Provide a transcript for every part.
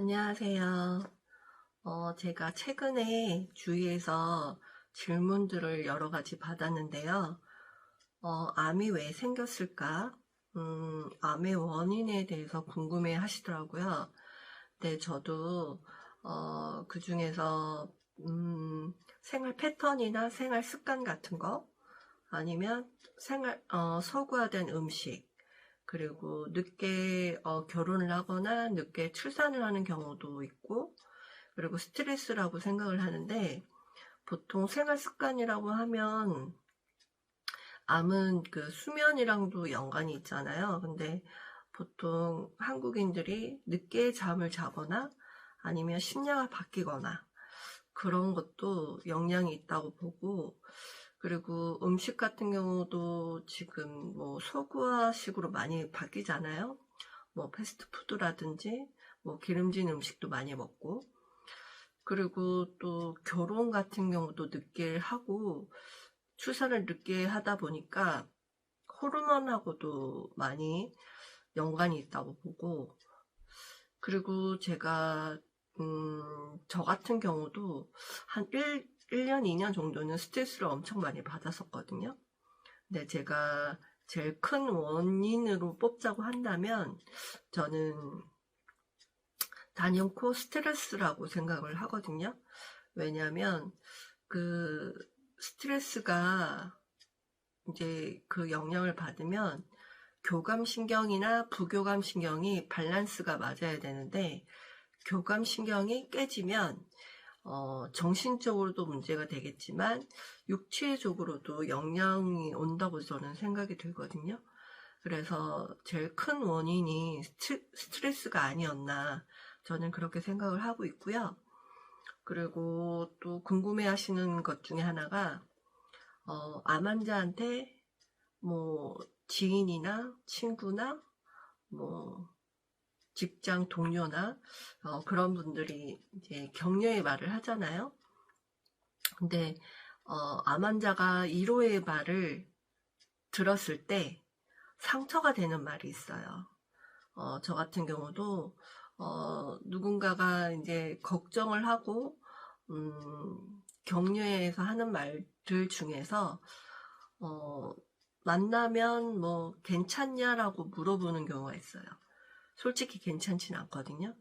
안녕하세요. 어, 제가 최근에 주위에서 질문들을 여러 가지 받았는데요. 어, 암이 왜 생겼을까? 음, 암의 원인에 대해서 궁금해 하시더라고요. 네, 저도, 어, 그 중에서, 음, 생활 패턴이나 생활 습관 같은 거, 아니면 생활, 어, 서구화된 음식, 그리고 늦게 어, 결혼을 하거나 늦게 출산을 하는 경우도 있고, 그리고 스트레스라고 생각을 하는데, 보통 생활 습관이라고 하면, 암은 그 수면이랑도 연관이 있잖아요. 근데 보통 한국인들이 늦게 잠을 자거나 아니면 심야가 바뀌거나 그런 것도 영향이 있다고 보고, 그리고 음식 같은 경우도 지금 뭐 서구화식으로 많이 바뀌잖아요. 뭐 패스트푸드라든지 뭐 기름진 음식도 많이 먹고 그리고 또 결혼 같은 경우도 늦게 하고 출산을 늦게 하다 보니까 호르몬하고도 많이 연관이 있다고 보고 그리고 제가 음, 저 같은 경우도 한 1, 1년, 2년 정도는 스트레스를 엄청 많이 받았었거든요. 근데 제가 제일 큰 원인으로 뽑자고 한다면 저는 단연코 스트레스라고 생각을 하거든요. 왜냐하면 그 스트레스가 이제 그 영향을 받으면 교감신경이나 부교감신경이 밸런스가 맞아야 되는데 교감신경이 깨지면 어, 정신적으로도 문제가 되겠지만 육체적으로도 영향이 온다고 저는 생각이 들거든요. 그래서 제일 큰 원인이 스트레스가 아니었나 저는 그렇게 생각을 하고 있고요. 그리고 또 궁금해 하시는 것 중에 하나가 어, 암 환자한테 뭐 지인이나 친구나 뭐 직장 동료나 어, 그런 분들이 이제 격려의 말을 하잖아요. 근데 어, 암 환자가 1호의 말을 들었을 때 상처가 되는 말이 있어요. 어, 저 같은 경우도 어, 누군가가 이제 걱정을 하고 음, 격려해서 하는 말들 중에서 어, 만나면 뭐 괜찮냐라고 물어보는 경우가 있어요. 솔직히 괜찮진 않거든요.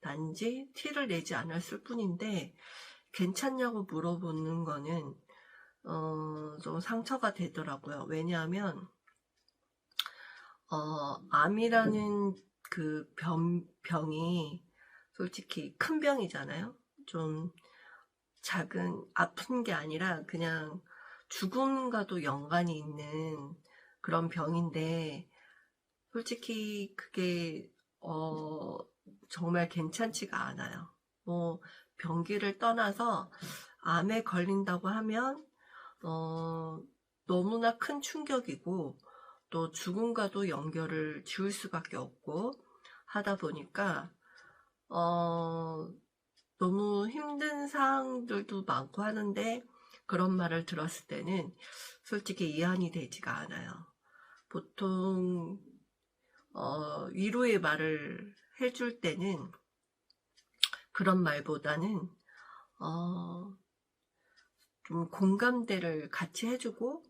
단지 티를 내지 않았을 뿐인데 괜찮냐고 물어보는 거는 어, 좀 상처가 되더라고요. 왜냐하면 어, 암이라는 그 병, 병이 솔직히 큰 병이잖아요. 좀 작은 아픈 게 아니라 그냥 죽음과도 연관이 있는 그런 병인데 솔직히 그게 어, 정말 괜찮지가 않아요. 뭐, 병기를 떠나서 암에 걸린다고 하면, 어, 너무나 큰 충격이고, 또 죽음과도 연결을 지을 수밖에 없고, 하다 보니까, 어, 너무 힘든 상황들도 많고 하는데, 그런 말을 들었을 때는 솔직히 이해이 되지가 않아요. 보통 어, 위로의 말을 해줄 때는 그런 말보다는 어, 좀 공감대를 같이 해주고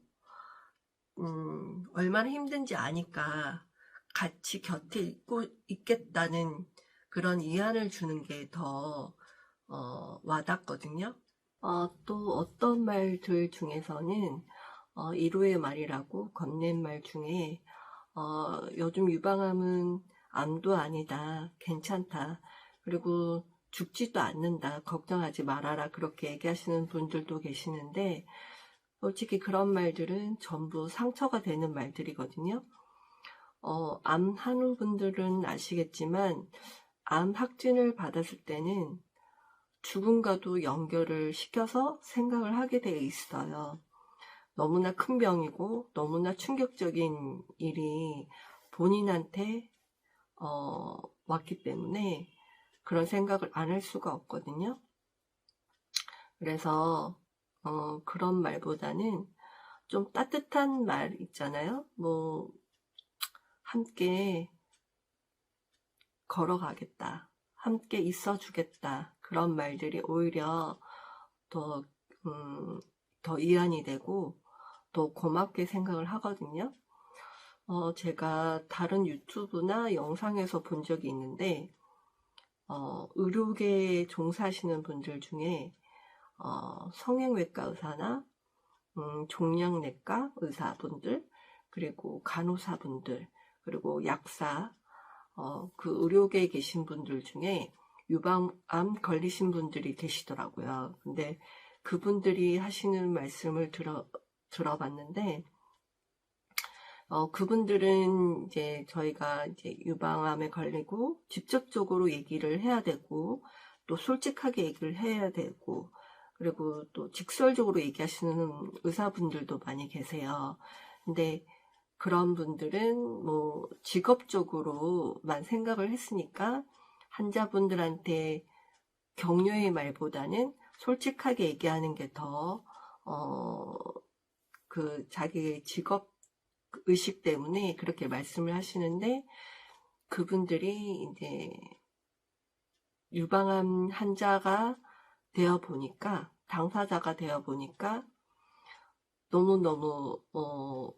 음, 얼마나 힘든지 아니까 같이 곁에 있고 있겠다는 그런 이안을 주는 게더 어, 와닿거든요. 어, 또 어떤 말들 중에서는 어, 이로의 말이라고 건넨 말 중에 어, 요즘 유방암은 암도 아니다. 괜찮다. 그리고 죽지도 않는다. 걱정하지 말아라. 그렇게 얘기하시는 분들도 계시는데, 솔직히 그런 말들은 전부 상처가 되는 말들이거든요. 어, 암 한우 분들은 아시겠지만, 암 확진을 받았을 때는 죽음과도 연결을 시켜서 생각을 하게 돼 있어요. 너무나 큰 병이고 너무나 충격적인 일이 본인한테 어, 왔기 때문에 그런 생각을 안 할 수가 없거든요. 그래서 어, 그런 말보다는 좀 따뜻한 말 있잖아요. 뭐 함께 걸어가겠다 함께 있어 주겠다. 그런 말들이 오히려 더, 음, 더 이안이 되고, 더 고맙게 생각을 하거든요. 어, 제가 다른 유튜브나 영상에서 본 적이 있는데, 어, 의료계에 종사하시는 분들 중에, 어, 성형외과 의사나, 음, 종양내과 의사분들, 그리고 간호사분들, 그리고 약사, 어, 그 의료계에 계신 분들 중에 유방암 걸리신 분들이 계시더라고요. 근데 그분들이 하시는 말씀을 들어, 들어봤는데, 어, 그분들은 이제 저희가 이제 유방암에 걸리고 직접적으로 얘기를 해야 되고, 또 솔직하게 얘기를 해야 되고, 그리고 또 직설적으로 얘기하시는 의사분들도 많이 계세요. 근데 그런 분들은 뭐 직업적으로만 생각을 했으니까 환자분들한테 격려의 말보다는 솔직하게 얘기하는 게 더, 어, 그 자기의 직업 의식 때문에 그렇게 말씀을 하시는데 그분들이 이제 유방암 환자가 되어 보니까 당사자가 되어 보니까 너무너무 어,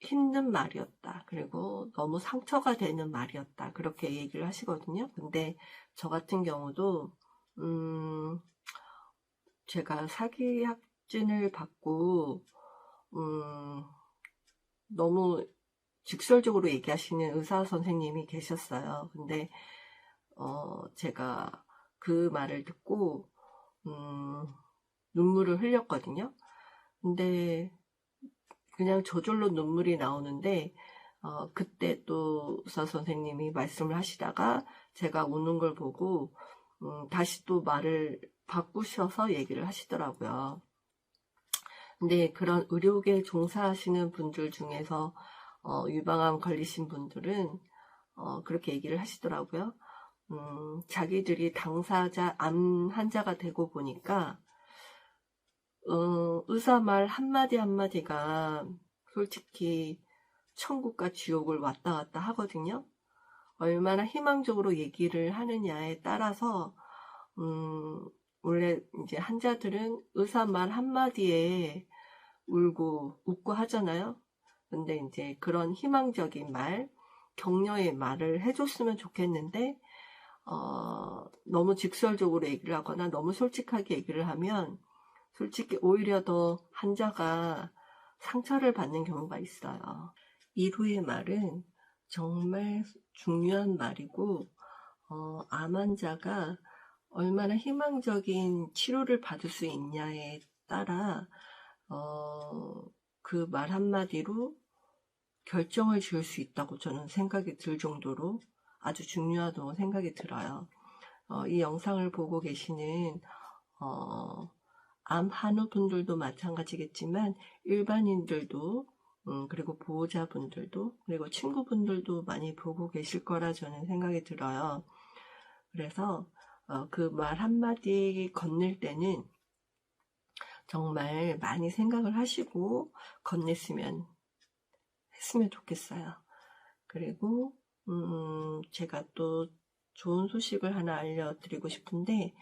힘든 말이었다. 그리고 너무 상처가 되는 말이었다. 그렇게 얘기를 하시거든요. 근데 저 같은 경우도 음, 제가 사기 확진을 받고 음, 너무 직설적으로 얘기하시는 의사 선생님이 계셨어요. 근데 어, 제가 그 말을 듣고 음, 눈물을 흘렸거든요. 근데 그냥 저절로 눈물이 나오는데 어, 그때 또 의사 선생님이 말씀을 하시다가 제가 우는 걸 보고 음, 다시 또 말을 바꾸셔서 얘기를 하시더라고요. 근데 그런 의료계 종사하시는 분들 중에서 어, 유방암 걸리신 분들은 어, 그렇게 얘기를 하시더라고요. 음, 자기들이 당사자 암 환자가 되고 보니까 어, 의사 말 한마디 한마디가 솔직히 천국과 지옥을 왔다 갔다 하거든요. 얼마나 희망적으로 얘기를 하느냐에 따라서, 음, 원래 이제 환자들은 의사 말 한마디에 울고 웃고 하잖아요. 근데 이제 그런 희망적인 말, 격려의 말을 해줬으면 좋겠는데, 어, 너무 직설적으로 얘기를 하거나 너무 솔직하게 얘기를 하면 솔직히 오히려 더 환자가 상처를 받는 경우가 있어요. 이후의 말은 정말 중요한 말이고, 어, 암 환자가 얼마나 희망적인 치료를 받을 수 있냐에 따라, 어, 그 말 한마디로 결정을 지을 수 있다고 저는 생각이 들 정도로 아주 중요하다고 생각이 들어요. 어, 이 영상을 보고 계시는, 어, 암 한우분들도 마찬가지겠지만 일반인들도 음, 그리고 보호자분들도 그리고 친구분들도 많이 보고 계실 거라 저는 생각이 들어요. 그래서 어, 그 말 한마디 건넬 때는 정말 많이 생각을 하시고 건넸으면 했으면 좋겠어요. 그리고 음, 제가 또 좋은 소식을 하나 알려드리고 싶은데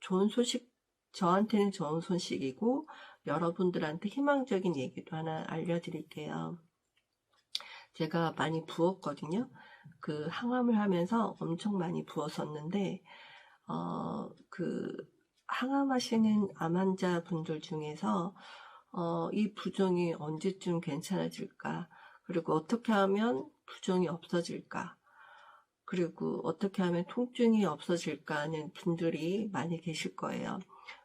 좋은 소식 저한테는 좋은 소식이고 여러분들한테 희망적인 얘기도 하나 알려드릴게요. 제가 많이 부었거든요. 그 항암을 하면서 엄청 많이 부었었는데 어, 그 항암하시는 암 환자분들 중에서 어, 이 부종이 언제쯤 괜찮아질까? 그리고 어떻게 하면 부종이 없어질까? 그리고 어떻게 하면 통증이 없어질까 하는 분들이 많이 계실 거예요.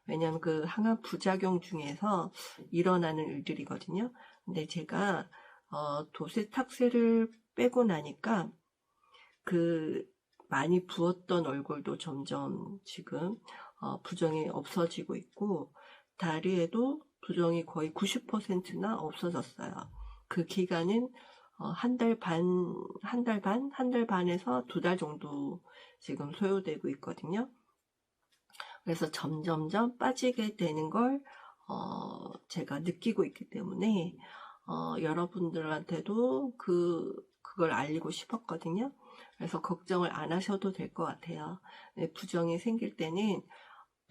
왜냐하면 그 항암 부작용 중에서 일어나는 일들이거든요. 근데 제가 어, 도세 탁세를 빼고 나니까 그 많이 부었던 얼굴도 점점 지금 어, 부정이 없어지고 있고 다리에도 부정이 거의 90%나 없어졌어요. 그 기간은 어, 한달 반, 한 달 반, 한 달 반에서 두 달 정도 지금 소요되고 있거든요. 그래서 점점점 빠지게 되는 걸 어, 제가 느끼고 있기 때문에 어, 여러분들한테도 그 그걸 알리고 싶었거든요. 그래서 걱정을 안 하셔도 될 것 같아요. 네, 부정이 생길 때는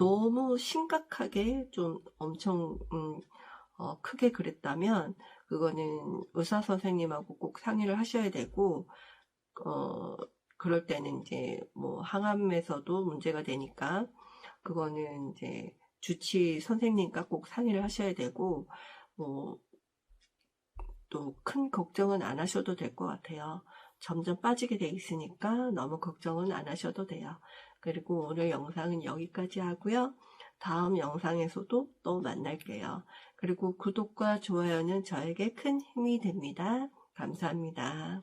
너무 심각하게 좀 엄청 음, 어, 크게 그랬다면 그거는 의사 선생님하고 꼭 상의를 하셔야 되고 어, 그럴 때는 이제 뭐 항암에서도 문제가 되니까 그거는 이제 주치 선생님과 꼭 상의를 하셔야 되고 뭐 또 큰 걱정은 안 하셔도 될 것 같아요. 점점 빠지게 돼 있으니까 너무 걱정은 안 하셔도 돼요. 그리고 오늘 영상은 여기까지 하고요. 다음 영상에서도 또 만날게요. 그리고 구독과 좋아요는 저에게 큰 힘이 됩니다. 감사합니다.